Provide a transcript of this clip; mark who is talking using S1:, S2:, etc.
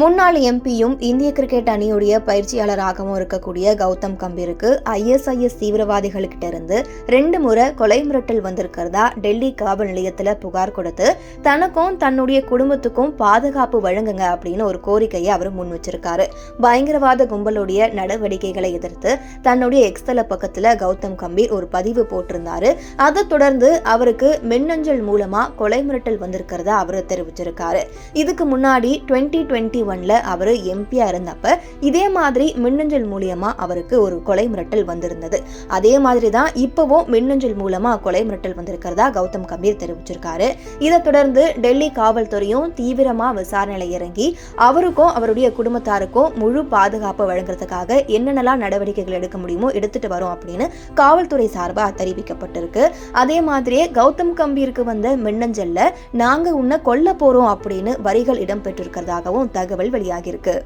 S1: முன்னாள் எம்பியும் இந்திய கிரிக்கெட் அணியுடைய பயிற்சியாளராகவும் இருக்கக்கூடிய கௌதம் கம்பீருக்கு ஐஎஸ்ஐஎஸ் தீவிரவாதிகள்கிட்ட இருந்து ரெண்டு முறை கொலை மிரட்டல் வந்திருக்கிறதா டெல்லி காவல் நிலையத்துல புகார் கொடுத்து தனக்கும் தன்னுடைய குடும்பத்துக்கும் பாதுகாப்பு வழங்குங்க அப்படின்னு ஒரு கோரிக்கையை அவர் முன் வச்சிருக்காரு. பயங்கரவாத கும்பலுடைய நடவடிக்கைகளை எதிர்த்து தன்னுடைய எக்ஸ்தல பக்கத்துல கௌதம் கம்பீர் ஒரு பதிவு போட்டிருந்தாரு. அதை தொடர்ந்து அவருக்கு மின்னஞ்சல் மூலமா கொலை மிரட்டல் வந்திருக்கிறதா அவர் தெரிவிச்சிருக்காரு. இதுக்கு முன்னாடி டுவெண்ட்டி டுவெண்ட்டி ஒன்ல அவர் எம்பியா இருந்தப்ப இதே மாதிரி மின்னஞ்சல் மூலியமா அவருக்கு ஒரு கொலை மிரட்டல் வந்திருந்தது. அதே மாதிரி தான் இப்பவும் மின்னஞ்சல் மூலமா கொலை மிரட்டல் வந்திருக்கிறதா கௌதம் கம்பீர் தெரிவிச்சிருக்காரு. இதை தொடர்ந்து டெல்லி காவல்துறையும் தீவிரமா விசாரணையில இறங்கி அவருக்கும் அவருடைய குடும்பத்தாருக்கும் முழு பாதுகாப்பு வழங்குறதுக்காக என்னென்னலாம் நடவடிக்கைகள் எடுக்க முடியுமோ எடுத்துட்டு வரோம் அப்படின்னு காவல்துறை சார்பா தெரிவிக்கப்பட்டிருக்கு. அதே மாதிரியே கௌதம் கம்பீருக்கு வந்த மின்னஞ்சல்ல நாங்க உன்னை கொல்ல போறோம் அப்படின்னு வரிகள் இடம்பெற்றிருக்கிறதாகவும் தகவல் வெளியாகியிருக்கு.